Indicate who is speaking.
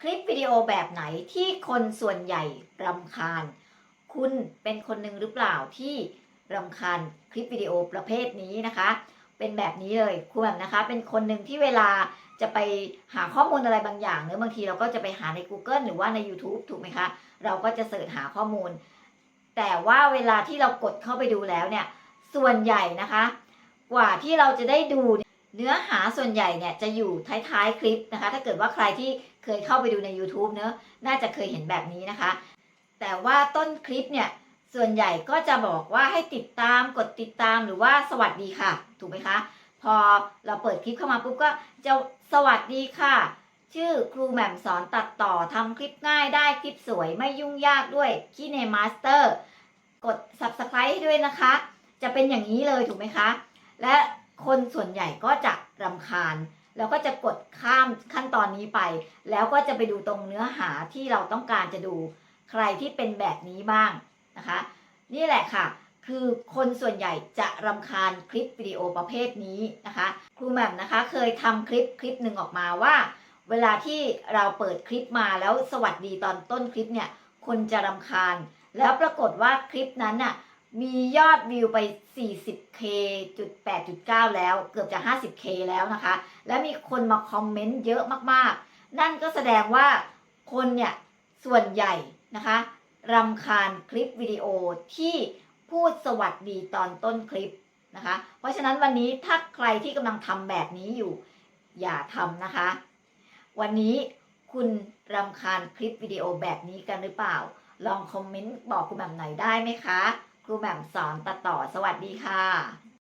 Speaker 1: คลิปวิดีโอแบบไหนที่คนส่วนใหญ่รำคาญ คุณเป็นคนหนึ่งหรือเปล่าที่รำคาญคลิปวิดีโอประเภทนี้นะคะ เป็นแบบนี้เลยคุณแบบนะคะ เป็นคนหนึ่งที่เวลาจะไปหาข้อมูลอะไรบางอย่างเนื้อบางทีเราก็จะไปหาใน Google หรือว่าใน YouTube ถูกไหมคะ เราก็จะเสิร์ชหาข้อมูล แต่ว่าเวลาที่เรากดเข้าไปดูแล้วเนี่ย ส่วนใหญ่นะคะ กว่าที่เราจะได้ดู เนื้อหาส่วนใหญ่เนี่ยจะอยู่ท้ายๆคลิปนะคะ ถ้าเกิดว่าใครที่เคยเข้าไปดูใน YouTube เนอะน่าจะเคยเห็นแบบนี้นะคะ แต่ว่าต้นคลิปเนี่ยส่วนใหญ่ก็จะบอกว่าให้ติดตามกดติดตามหรือว่าสวัสดีค่ะ ถูกไหมคะ พอเราเปิดคลิปเข้ามาปุ๊บก็จะสวัสดีค่ะ ชื่อครูแหม่มสอนตัดต่อทำคลิปง่ายได้คลิปสวยไม่ยุ่งยากด้วยคีเนมาสเตอร์กด subscribe ให้ด้วยนะคะ จะเป็นอย่างนี้เลยถูกไหมคะ และ คนส่วนใหญ่ก็จะรำคาญ แล้วก็จะกดข้ามขั้นตอนนี้ไป แล้วก็จะไปดูตรงเนื้อหาที่เราต้องการจะดูใครที่เป็นแบบนี้บ้างนะคะ นี่แหละค่ะ คือคนส่วนใหญ่จะรำคาญคลิปวิดีโอประเภทนี้นะคะ ครูแหม่มนะคะเคยทำคลิปคลิปหนึ่งออกมาว่า เวลาที่เราเปิดคลิปมาแล้วสวัสดีตอนต้นคลิปเนี่ยคนจะรำคาญ แล้วปรากฏว่าคลิปนั้นน่ะ มียอดวิวไป 40k จุด8.9แล้ว เกือบจะ 50k แล้วนะคะ และมีคนมาคอมเมนต์เยอะมากๆ นั่นก็แสดงว่าคนเนี่ย ส่วนใหญ่นะคะรำคาญคลิปวิดีโอที่พูดสวัสดีตอนต้นคลิปนะคะ เพราะฉะนั้นวันนี้ถ้าใครที่กำลังทำแบบนี้อยู่ อย่าทำนะคะ วันนี้คุณรำคาญคลิปวิดีโอแบบนี้กันหรือเปล่า ลองคอมเมนต์บอกครูแหม่มหนได้ไหมคะ ครูแหม่มสอนตัดต่อสวัสดีค่ะ